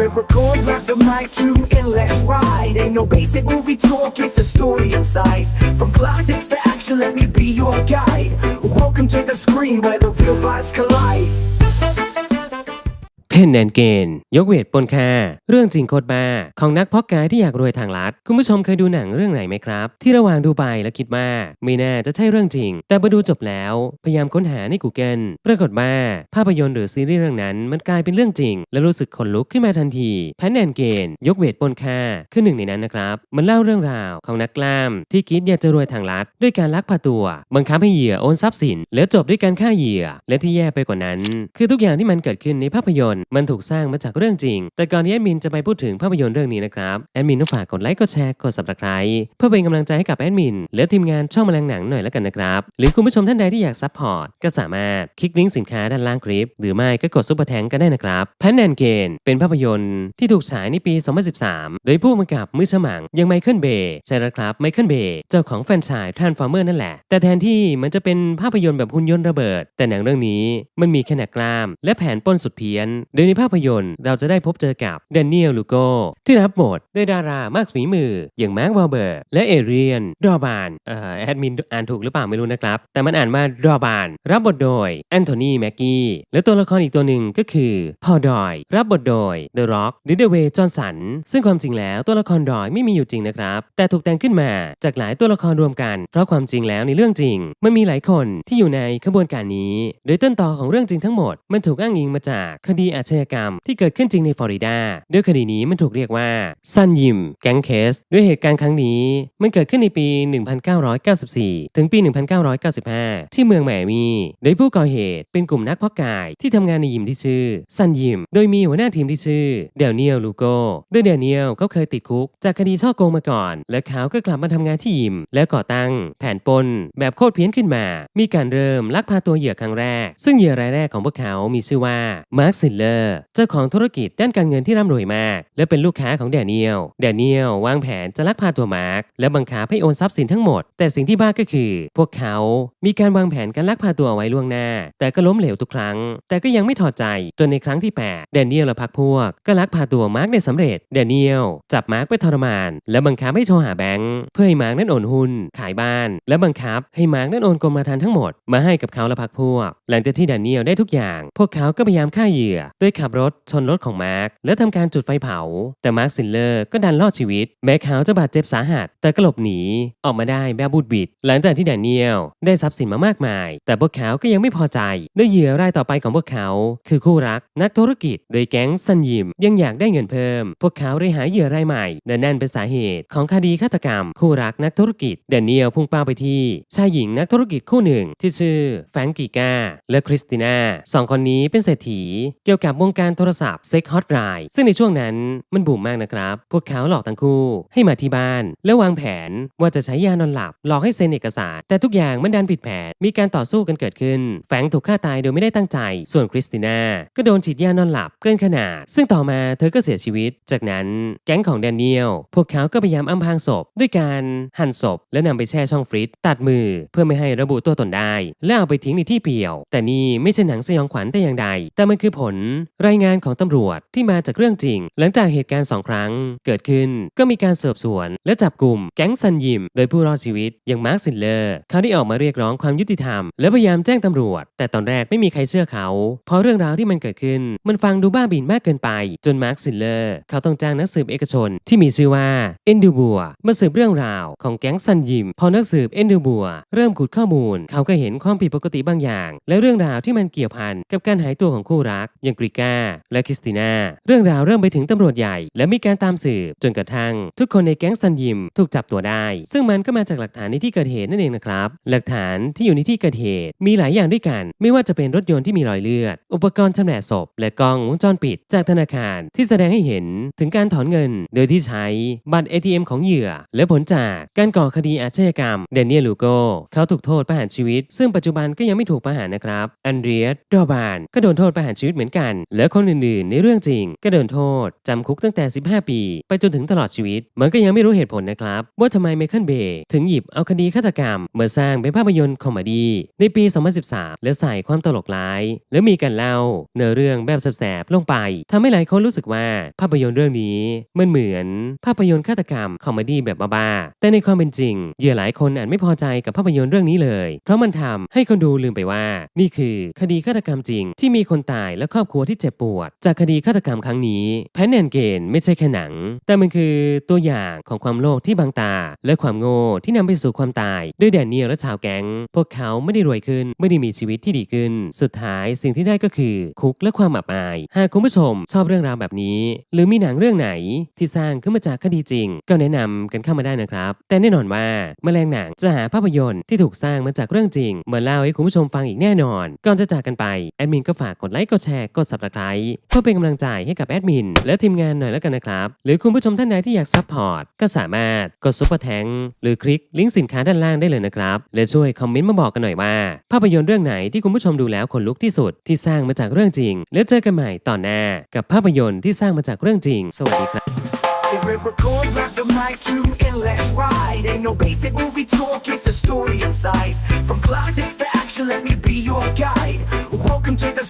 it, record, grab the mic, tune in, let's ride. Ain't no basic movie talk, it's a story inside. From classics to action, let me be your guide. Welcome to the screen where the real vibes collide. เพนแอนเกนยกเวทปนแค่เรื่องจริงโคตรบ้าของนักพาะกายที่อยากรวยทางลัด คุณผู้ชมเคยดูหนังเรื่องไหนไหมครับ ที่ระหว่างดูไปแล้วคิดว่าไม่น่าจะใช่เรื่องจริง แต่มาดูจบแล้ว พยายามค้นหาใน Google ปรากฏว่าภาพยนตร์หรือซีรีส์เรื่องนั้นมันกลายเป็นเรื่องจริง และรู้สึกขนลุกขึ้นมาทันทีเพนแอนเกนยกเวทปนค่าคือหนึ่งในนั้นนะครับมันเล่าเรื่องราวของนักกล้าม ที่คิดอยากจะรวยทางลัด ด้วยการลักพาตัวบังคับให้เหยื่อโอนทรัพย์สิน แล้วจบด้วยการฆ่าเหยื่อและที่แย่ไปกว่านั้น คือทุกอย่างที่มันเกิดขึ้นในภาพยนตร์มันถูกสร้างมาจากเรื่องจริง แต่ก่อนที่แอดมินจะไปพูดถึงภาพยนตร์เรื่องนี้นะครับ แอดมินต้องฝากกดไลค์ กดแชร์ กด subscribe เพื่อเป็นกำลังใจให้กับแอดมิน และทีมงานช่องแมลงหนังหน่อยแล้วกันนะครับ หรือคุณผู้ชมท่านใดที่อยากซัพพอร์ตก็สามารถคลิกลิงก์สินค้าด้านล่างคลิป หรือไม่ก็กดซุปเปอร์แทงก็ได้นะครับแพนแอนเกนเป็นภาพยนตร์ที่ถูกฉายในปี 2013 โดยผู้กำกับมือฉมังอยังไมเคิลเบย์ใช่แล้วครับไมเคิลเบย์เจ้าของแฟรนไชส์ทรานส์ฟอร์เมอร์นั่นแหละ แต่แทนที่มันจะเป็นภาพยนตร์แบบหุ่นยนต์ระเบิด แต่หนังเรื่องนี้มันมีขนาดกล้าม และแผนป้นสุดเพี้ยนโดยในภาพยนตร์เราจะได้พบเจอกับแดเนียลลูโกที่รับบทด้วยดารามากฝีมือ อย่างแมาร์ควอลเบิร์และเอเรียนดอบานเอ่อแอดมินอ่านถูกหรือเปล่าไม่รู้นะครับ แต่มันอ่านว่าดอบาน รับบทโดยแอนโทนีแม็กกี้และตัวละครอีกตัวหนึ่งก็คือพอดอย รับบทโดยเดอะร็อกหรือเดเวจอห์นสันซึ่งความจริงแล้วตัวละครดอยไม่มีอยู่จริงนะครับ แต่ถูกแต่งขึ้นมาจากหลายตัวละครรวมกัน เพราะความจริงแล้วในเรื่องจริงมันมีหลายคนที่อยู่ในขบวนการนี้ โดยต้นตอของเรื่องจริงทั้งหมดมันถูกอ้างอิงมาจากคดีอาชญากรรม ที่เกิดขึ้นจริงในฟลอริดาโดยคดีนี้มันถูกเรียกว่าซันยิมแก๊งเคส ด้วยเหตุการณ์ครั้งนี้ มันเกิดขึ้นในปี 1994 ถึงปี 1995 ที่เมืองแหมมีโดยผู้ก่อเหตุเป็นกลุ่มนักเพาะกายที่ทำงานในยิมที่ชื่อซันยิมโดยมีหัวหน้าทีมที่ชื่อเดลเนียลลูโก้โดยเดลเนียลเขาเคยติดคุก จากคดีช่อโกงมาก่อน และเขาก็กลับมาทำงานที่ยิม แล้วก่อตั้ง แผนปนแบบโคตรเพี้ยนขึ้นมา มีการเริ่มลักพาตัวเหยื่อครั้งแรก ซึ่งเหยื่อรายแรกของพวกเขามีชื่อว่ามาร์คซิลเลอร์ เจ้าของธุรกิจด้านการเงินที่ร่ำรวยมาก และเป็นลูกค้าของแดเนียล แดเนียลวางแผนจะลักพาตัวมาร์คและบังคับให้โอนทรัพย์สินทั้งหมด แต่สิ่งที่บ้าก็คือ พวกเขา มีการวางแผนการลักพาตัวเอาไว้ล่วงหน้า แต่ก็ล้มเหลวทุกครั้ง แต่ก็ยังไม่ถอดใจ จนในครั้งที่8แดเนียลและพักพวก ก็ลักพาตัวมาร์คได้สำเร็จ แดเนียลจับมาร์คไปทรมาน และบังคับให้โทรหาแบงค์เพื่อให้มาร์คนั้นโอนหุ้น ขายบ้าน และบังคับให้มาร์คนั้นโอนกรมธรรม์ทั้งหมด มาให้กับเขาและพักพวก หลังจากที่แดเนียลได้ทุกอย่าง พวกเขาก็พยายามฆ่าเหยื่อโดยขับรถชนรถของมาร์คและทำการจุดไฟเผา แต่มาร์คซินเลอร์ก็ดันรอดชีวิต แม้เขาจะบาดเจ็บสาหัส แต่ก็หลบหนี ออกมาได้แบบบูดบิด หลังจากที่แดเนียลได้ทรัพย์สินมามากมาย แต่พวกเขาก็ยังไม่พอใจด้วยเหยื่อรายต่อไปของพวกเขา คือคู่รักนักธุรกิจ โดยแก๊งซันยิมยังอยากได้เงินเพิ่ม พวกเขาเลยหาเหยื่อรายใหม่และนั่นเป็นสาเหตุของคดีฆาตกรรม คู่รักนักธุรกิจแดเนียลพุ่งเป้าไปที่ชายหญิงนักธุรกิจคู่หนึ่ง ที่ชื่อแฟรงกีกาและคริสติน่าสองคนนี้เป็นเศรษฐีเกี่ยวกับวงการโทรศัพท์เซ็กฮอตไลน์ซึ่งในช่วงนั้นมันบูมมากนะครับ พวกเขาหลอกทั้งคู่ให้มาที่บ้าน แล้ววางแผนว่าจะใช้ยานอนหลับ หลอกให้เซ็นเอกสาร แต่ทุกอย่างมันดันผิดแผน มีการต่อสู้กันเกิดขึ้น แฟงถูกฆ่าตายโดยไม่ได้ตั้งใจ ส่วนคริสติน่าก็โดนฉีดยานอนหลับเกินขนาด ซึ่งต่อมาเธอก็เสียชีวิต จากนั้นแก๊งของแดเนียลพวกเขาก็พยายามอำพรางศพ ด้วยการหั่นศพ และนำไปแช่ช่องฟรีซตัดมือ เพื่อไม่ให้ระบุตัวตนได้ และเอาไปทิ้งในที่เปี่ยว แต่นี่ไม่ใช่หนังสยองขวัญแต่อย่างใด แต่มันคือผลรายงานของตำรวจที่มาจากเรื่องจริง หลังจากเหตุการณ์สองครั้ง เกิดขึ้นก็มีการสืบสวน และจับกลุ่มแก๊งซันยิม โดยผู้รอดชีวิตอย่างมาร์คซินเลอร์เขาได้ออกมาเรียกร้องความยุติธรรม และพยายามแจ้งตำรวจ แต่ตอนแรกไม่มีใครเชื่อเขา เพราะเรื่องราวที่มันเกิดขึ้น มันฟังดูบ้าบินมากเกินไป จนมาร์คซินเลอร์เขาต้องจ้างนักสืบเอกชน ที่มีชื่อว่าเอนดูบัวมาสืบเรื่องราวของแก๊งซันยิม พอนักสืบเอนดูบัวเริ่มขุดข้อมูล เขาก็เห็นความผิดปกติบางอย่าง และเรื่องราวที่มันเกี่ยวพันกับการหายตัวของคู่รักอย่างกริก้าและคริสติน่า เรื่องราวเริ่มไปถึงตำรวจใหญ่ และมีการตามสืบจนกระทั่ง ทุกคนในแก๊งซันยิมถูกจับตัวได้ ซึ่งมันก็มาจากหลักฐานในที่เกิดเหตุนั่นเองนะครับ หลักฐานที่อยู่ในที่เกิดเหตุมีหลายอย่างด้วยกัน ไม่ว่าจะเป็นรถยนต์ที่มีรอยเลือด อุปกรณ์ชำแหละศพ และกล้องวงจรปิด จากธนาคารที่แสดงให้เห็นถึงการถอนเงิน โดยที่ใช้บัตร ATM ของเหยื่อ และผลจากการก่อคดีอาชญากรรมเดนเนียลลูโกเขาถูกโทษประหารชีวิต ซึ่งปัจจุบันก็ยังไม่ถูกประหารนะครับ อันเดรียสดอบานก็โดนโทษประหารชีวิตเหมือนกันและคนอื่นๆ ในเรื่องจริง ก็โดนโทษ จำคุกตั้งแต่ 15 ปี ไปจนถึงตลอดชีวิต มันก็ยังไม่รู้เหตุผลนะครับ ว่าทำไมไมเคิลเบย์ถึงหยิบเอาคดีฆาตกรรมมาสร้างเป็นภาพยนตร์คอมเมดี้ในปี 2013 และใส่ความตลกร้าย และมีการเล่าเนื้อเรื่องแบบแสบๆลงไปทำให้หลายคนรู้สึกว่าภาพยนตร์เรื่องนี้มันเหมือนภาพยนตร์ฆาตกรรมคอมเมดี้แบบบ้าๆแต่ในความเป็นจริงเหยื่อหลายคนอาจไม่พอใจกับภาพยนตร์เรื่องนี้เลย เพราะมันทำให้คนดูลืมไปว่า นี่คือคดีฆาตกรรมจริงที่มีคนตายและครอบครัวที่เจ็บปวด จากคดีฆาตกรรมครั้งนี้แพนแอนเกนไม่ใช่แค่หนัง แต่มันคือตัวอย่างของความโลภที่บังตา และความโง่ที่นำไปสู่ความตายด้วยแดเนียลและชาวแก๊ง พวกเขาไม่ได้รวยขึ้น ไม่ได้มีชีวิตที่ดีขึ้น สุดท้ายสิ่งที่ได้ก็คือคุกและความอับอาย หากคุณผู้ชมชอบเรื่องราวแบบนี้ หรือมีหนังเรื่องไหนที่สร้างขึ้นมาจากคดีจริง ก็แนะนำกันเข้ามาได้นะครับ แต่แน่นอนว่าแมลงหนังจะหาภาพยนตร์ที่ถูกสร้างมาจากเรื่องจริงมาเล่าให้คุณผู้ชมฟังอีกแน่นอน ก่อนจะจากกันไปแอดมินก็ฝากกดไลค์กดแชร์กด subscribe เพื่อเป็นกำลังใจให้กับแอดมินและทีมงานหน่อยแล้วกันนะครับ หรือคุณผู้ชมท่านไหนที่อยากซัพพอร์ตก็สามารถกดซุปเปอร์แทงหรือคลิกลิงก์สินค้าด้านล่างได้เลยนะครับ และช่วยคอมเมนต์มาบอกกันหน่อยว่า ภาพยนตร์เรื่องไหนที่คุณผู้ชมดูแล้วขนลุกที่สุดที่สร้างมาจากเรื่องจริง แล้วเจอกันใหม่ตอนหน้า กับภาพยนตร์ที่สร้างมาจากเรื่องจริง สวัสดีครับ Hit record, grab the mic, tune in, let's ride. Ain't no basic movie talk, it's a story inside. From classics to action, let me be your guide.